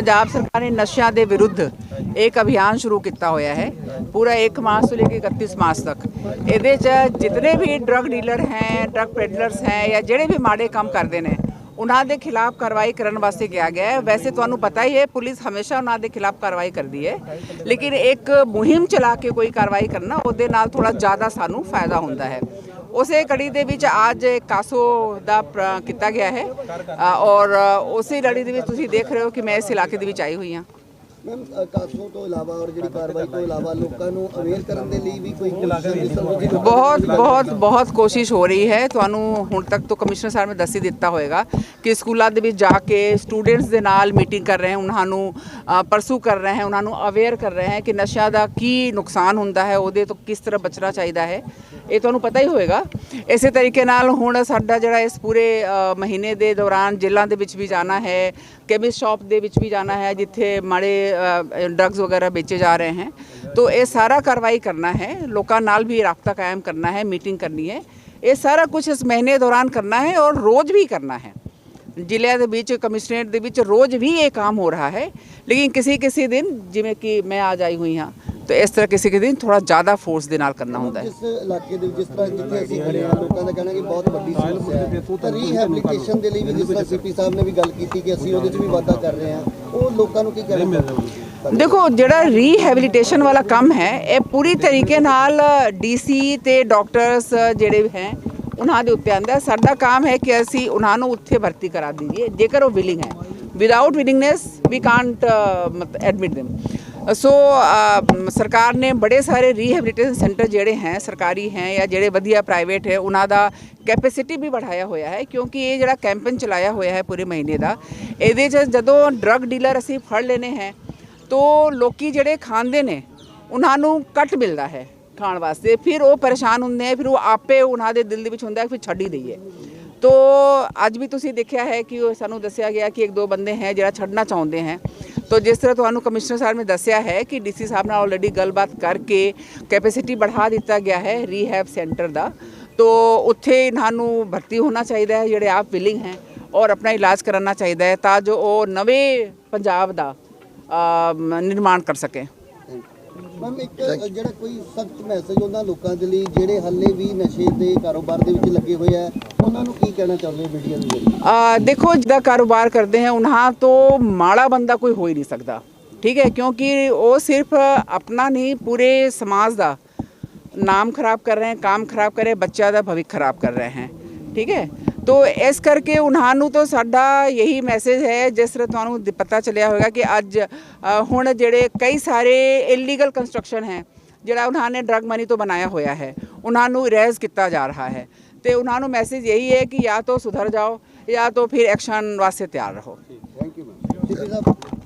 ਪੰਜਾਬ ਸਰਕਾਰ ਨੇ ਨਸ਼ਿਆਂ ਦੇ ਵਿਰੁੱਧ ਇੱਕ ਅਭਿਆਨ ਸ਼ੁਰੂ ਕੀਤਾ ਹੋਇਆ ਹੈ, ਪੂਰਾ 1 ਮਾਰਚ ਤੋਂ ਲੈ ਕੇ 31 ਮਾਰਚ ਤੱਕ। ਇਹਦੇ 'ਚ ਜਿਤਨੇ ਵੀ ਡਰਗ ਡੀਲਰ ਹੈ ਡਰਗ ਪੈਡਲਰਸ ਹੈ ਜਾਂ ਜਿਹੜੇ ਵੀ ਮਾੜੇ ਕੰਮ ਕਰਦੇ ਨੇ, ਉਹਨਾਂ ਦੇ ਖਿਲਾਫ ਕਾਰਵਾਈ ਕਰਨ ਵਾਸਤੇ ਕਿਹਾ ਗਿਆ ਹੈ। ਵੈਸੇ ਤੁਹਾਨੂੰ ਪਤਾ ਹੀ ਹੈ, ਪੁਲਿਸ ਹਮੇਸ਼ਾ ਉਹਨਾਂ ਦੇ ਖਿਲਾਫ ਕਾਰਵਾਈ ਕਰਦੀ ਹੈ, ਲੇਕਿਨ ਇੱਕ ਮੁਹਿੰਮ ਚਲਾ ਕੇ ਕੋਈ ਕਾਰਵਾਈ ਕਰਨਾ, ਉਹਦੇ ਨਾਲ ਥੋੜਾ ਜ਼ਿਆਦਾ ਸਾਨੂੰ ਫਾਇਦਾ ਹੁੰਦਾ ਹੈ। ਉਸੇ ਕੜੀ ਦੇ ਵਿੱਚ ਅੱਜ ਕਾਸੋ ਦਾ ਪ੍ਰ- ਕੀਤਾ ਗਿਆ ਹੈ। ਔਰ ਉਸੇ ਲੜੀ ਦੇ ਵਿੱਚ ਤੁਸੀਂ ਦੇਖ ਰਹੇ ਹੋ ਕਿ ਮੈਂ ਇਸ ਇਲਾਕੇ ਦੇ ਵਿੱਚ ਆਈ ਹੋਈ ਹਾਂ। ਮੈਮ ਕਾਸੋਂ ਤੋਂ ਇਲਾਵਾ ਔਰ ਜਿਹੜੀ ਕਾਰਵਾਈ ਤੋਂ ਇਲਾਵਾ ਲੋਕਾਂ ਨੂੰ ਅਵੇਅਰ ਕਰਨ ਦੇ ਲਈ ਵੀ ਕੋਈ ਬਹੁਤ ਬਹੁਤ ਬਹੁਤ ਕੋਸ਼ਿਸ਼ ਹੋ ਰਹੀ ਹੈ। ਤੁਹਾਨੂੰ ਹੁਣ ਤੱਕ ਤੋਂ ਕਮਿਸ਼ਨਰ ਸਾਹਿਬ ਨੇ ਦੱਸ ਹੀ ਦਿੱਤਾ ਹੋਵੇਗਾ ਕਿ ਸਕੂਲਾਂ ਦੇ ਵਿੱਚ ਜਾ ਕੇ ਸਟੂਡੈਂਟਸ ਦੇ ਨਾਲ ਮੀਟਿੰਗ ਕਰ ਰਹੇ ਹਨ, ਉਹਨਾਂ ਨੂੰ ਪਰਸੂ ਕਰ ਰਹੇ ਹਨ, ਉਹਨਾਂ ਨੂੰ ਅਵੇਅਰ ਕਰ ਰਹੇ ਹਨ ਕਿ ਨਸ਼ਾ ਦਾ ਕੀ ਨੁਕਸਾਨ ਹੁੰਦਾ ਹੈ, ਉਹਦੇ ਤੋਂ ਕਿਸ ਤਰ੍ਹਾਂ ਬਚਣਾ ਚਾਹੀਦਾ ਹੈ। ਇਹ ਤੁਹਾਨੂੰ ਪਤਾ ਹੀ ਹੋਵੇਗਾ ਇਸੇ ਤਰੀਕੇ ਨਾਲ ਹੁਣ ਸਾਡਾ ਜਿਹੜਾ ਇਸ ਪੂਰੇ ਮਹੀਨੇ ਦੇ ਦੌਰਾਨ ਜੇਲ੍ਹਾਂ ਦੇ ਵਿੱਚ ਵੀ ਜਾਣਾ ਹੈ ਕੈਮਿਸਟ ਸ਼ਾਪ ਦੇ ਵਿੱਚ ਵੀ ਜਾਣਾ ਹੈ, ਜਿੱਥੇ ਮਾੜੇ ਡਰੱਗਸ ਵਗੈਰਾ ਵੇਚੇ ਜਾ ਰਹੇ ਹਨ ਤੋ ਇਹ ਸਾਰਾ ਕਾਰਵਾਈ ਕਰਨਾ ਹੈ ਲੋਕਾਂ ਨਾਲ ਵੀ ਰਾਬਤਾ ਕਾਇਮ ਕਰਨਾ ਹੈ ਮੀਟਿੰਗ ਕਰਨੀ ਹੈ ਇਹ ਸਾਰਾ ਕੁਝ ਇਸ ਮਹੀਨੇ ਦੌਰਾਨ ਕਰਨਾ ਹੈ ਔਰ ਰੋਜ਼ ਵੀ ਕਰਨਾ ਹੈ ਜ਼ਿਲ੍ਹਿਆਂ ਦੇ ਵਿੱਚ ਕਮਿਸ਼ਨਰੇਟ ਦੇ ਵਿੱਚ ਰੋਜ਼ ਵੀ ਇਹ ਕੰਮ ਹੋ ਰਿਹਾ ਹੈ ਲੇਕਿਨ ਕਿਸੇ ਕਿਸੇ ਦਿਨ ਜਿਵੇਂ ਕਿ ਮੈਂ ਅੱਜ ਆਈ ਹੋਈ ਹਾਂ ਤਾਂ ਇਸ ਤਰ੍ਹਾਂ ਕਿਸੇ ਕਿਸੇ ਦਿਨ ਥੋੜਾ ਜ਼ਿਆਦਾ ਫੋਰਸ ਦੇ ਨਾਲ ਕਰਨਾ ਹੁੰਦਾ ਹੈ। ਜਿਸ ਇਲਾਕੇ ਦੇ ਵਿੱਚ ਜਿਸ ਤਰ੍ਹਾਂ ਜਿੱਥੇ ਅਸੀਂ ਖੜੇ ਹਾਂ ਲੋਕਾਂ ਦਾ ਕਹਿਣਾ ਕਿ ਬਹੁਤ ਵੱਡੀ ਸਮੱਸਿਆ ਹੈ। ਤਾਂ ਰੀਹੈਬਿਲਿਟੇਸ਼ਨ ਦੇ ਲਈ ਵੀ ਜਿਸ ਤਰ੍ਹਾਂ ਸੀਪੀ ਸਾਹਿਬ ਨੇ ਵੀ ਗੱਲ ਕੀਤੀ ਕਿ ਅਸੀਂ ਉਹਦੇ 'ਚ ਵੀ ਵਾਧਾ ਕਰ ਰਹੇ ਹਾਂ। ਉਹ ਲੋਕਾਂ ਨੂੰ ਕੀ ਕਹਿਣਾ ਚਾਹੁੰਦੇ? ਦੇਖੋ ਜਿਹੜਾ ਰੀਹੈਬਿਲਿਟੇਸ਼ਨ ਵਾਲਾ ਕੰਮ ਹੈ ਇਹ ਪੂਰੀ ਤਰੀਕੇ ਨਾਲ ਡੀਸੀ ਤੇ ਡਾਕਟਰਸ ਜਿਹੜੇ ਹੈ ਉਹਨਾਂ ਦੇ ਉੱਤੇ ਆਂਦਾ ਸਾਡਾ ਕੰਮ ਹੈ ਕਿ ਅਸੀਂ ਉਹਨਾਂ ਨੂੰ ਉੱਥੇ ਭਰਤੀ ਕਰਾ ਦਈਏ ਜੇਕਰ ਉਹ ਵਿਲਿੰਗ ਹੈ। Without willingness we can't admit them so ਸਰਕਾਰ ਨੇ ਬੜੇ ਸਾਰੇ ਰੀਹੈਬਿਲਿਟੇਸ਼ਨ ਸੈਂਟਰ ਜਿਹੜੇ ਹੈ, ਸਰਕਾਰੀ ਹੈ ਜਾਂ ਜਿਹੜੇ ਵਧੀਆ ਪ੍ਰਾਈਵੇਟ ਹੈ, ਉਹਨਾਂ ਦਾ ਕੈਪੈਸਿਟੀ ਵੀ ਵਧਾਇਆ ਹੋਇਆ ਹੈ, ਕਿਉਂਕਿ ਇਹ ਜਿਹੜਾ ਕੈਂਪੇਨ ਚਲਾਇਆ ਹੋਇਆ ਹੈ ਪੂਰੇ ਮਹੀਨੇ ਦਾ, ਇਹਦੇ 'ਚ ਜਦੋਂ ਡਰੱਗ ਡੀਲਰ ਅਸੀਂ ਫੜ ਲੈਨੇ ਹੈ, ਤੋ ਲੋਕੀ ਜਿਹੜੇ ਖਾਂਦੇ ਨੇ, ਉਹਨਾਂ ਨੂੰ ਕੱਟ ਮਿਲਦਾ ਹੈ ਖਾਣ ਵਾਸਤੇ, ਫਿਰ ਉਹ ਪਰੇਸ਼ਾਨ ਹੁੰਦੇ ਆ ਫਿਰ ਉਹ ਆਪੇ ਉਹਨਾਂ ਦੇ ਦਿਲ ਦੇ ਵਿੱਚ ਹੁੰਦਾ ਕਿ ਫਿਰ ਛੱਡ ਹੀ ਦਈਏ। ਤੋ, ਅੱਜ ਵੀ ਤੁਸੀਂ ਦੇਖਿਆ ਹੈ ਕਿ ਉਹ ਸਾਨੂੰ ਦੱਸਿਆ ਗਿਆ ਕਿ ਇੱਕ ਦੋ ਬੰਦੇ ਹੈ ਜਿਹੜਾ ਛੱਡਣਾ ਚਾਹੁੰਦੇ ਹੈ ਤੋ ਜਿਸ ਤਰ੍ਹਾਂ ਤੁਹਾਨੂੰ ਕਮਿਸ਼ਨਰ ਸਾਹਿਬ ਨੇ ਦੱਸਿਆ ਹੈ ਕਿ ਡੀਸੀ ਸਾਹਿਬ ਨਾਲ ਆਲਰੇਡੀ ਗੱਲਬਾਤ ਕਰਕੇ ਕੈਪੈਸਿਟੀ बढ़ा ਦਿੱਤਾ ਗਿਆ ਹੈ ਰੀਹੈਬ ਸੈਂਟਰ ਦਾ ਤੋ ਉੱਥੇ ਇਹਨਾਂ ਨੂੰ ਭਰਤੀ ਹੋਣਾ ਚਾਹੀਦਾ ਹੈ ਜਿਹੜੇ ਆਪ ਵਿਲਿੰਗ ਹੈ ਔਰ ਆਪਣਾ ਇਲਾਜ ਕਰਾਉਣਾ ਚਾਹੀਦਾ ਹੈ ਤਾਂ ਜੋ ਉਹ ਨਵੇਂ ਪੰਜਾਬ ਦਾ ਨਿਰਮਾਣ ਕਰ ਸਕੇ ਮੈਮ ਇੱਕ ਜਿਹੜਾ ਕੋਈ ਸਖਤ ਮੈਸੇਜ ਉਹਨਾਂ ਲੋਕਾਂ ਦੇ ਲਈ ਜਿਹੜੇ ਹੱਲੇ ਵੀ ਨਸ਼ੇ ਦੇ ਕਾਰੋਬਾਰ ਦੇ ਵਿੱਚ ਲੱਗੇ ਹੋਏ ਆ ਉਹਨਾਂ ਨੂੰ ਕੀ ਕਹਿਣਾ ਚਾਹੁੰਦੇ ਮੀਡੀਆ ਦੇ ਜ਼ਰੀਏ? ਆ ਦੇਖੋ ਜਿਹਦਾ ਕਾਰੋਬਾਰ ਕਰਦੇ ਹੈ ਉਹਨਾਂ ਤੋਂ ਮਾੜਾ ਬੰਦਾ ਕੋਈ ਹੋ ਹੀ ਨਹੀਂ ਸਕਦਾ। ਠੀਕ ਹੈ ਕਿਉਂਕਿ ਉਹ ਸਿਰਫ ਆਪਣਾ ਨਹੀਂ ਪੂਰੇ ਸਮਾਜ ਦਾ ਨਾਮ ਖਰਾਬ ਕਰ ਰਹੇ ਹੈ ਕੰਮ ਖਰਾਬ ਕਰ ਰਹੇ ਬੱਚਿਆਂ ਦਾ ਭਵਿੱਖ ਖਰਾਬ ਕਰ ਰਹੇ ਹੈ। ਠੀਕ ਹੈ ਤੋ ਇਸ ਕਰਕੇ ਉਹਨਾਂ ਨੂੰ ਤਾਂ ਸਾਡਾ ਇਹੀ ਮੈਸੇਜ ਹੈ ਜਿਸ ਤਰ੍ਹਾਂ ਤੁਹਾਨੂੰ ਦ- ਪਤਾ ਚੱਲਿਆ ਹੋਵੇਗਾ ਕਿ ਅੱਜ ਅ, ਹੁਣ ਜਿਹੜੇ ਕਈ ਸਾਰੇ ਇਲੀਗਲ ਕੰਸਟਰਕਸ਼ਨ ਹੈ ਜਿਹੜਾ ਉਹਨਾਂ ਨੇ ਡਰਗ ਮਨੀ ਤੋਂ ਬਣਾਇਆ ਹੋਇਆ ਹੈ ਉਹਨਾਂ ਨੂੰ ਇਰੇਜ਼ ਕੀਤਾ ਜਾ ਰਿਹਾ ਹੈ। ਤੇ ਉਹਨਾਂ ਨੂੰ ਮੈਸੇਜ ਇਹੀ ਹੈ ਕਿ ਜਾਂ ਤਾਂ ਸੁਧਰ ਜਾਓ ਜਾਂ ਤਾਂ ਫਿਰ ਐਕਸ਼ਨ ਵਾਸਤੇ ਤਿਆਰ ਰਹੋ। Thank you ma'am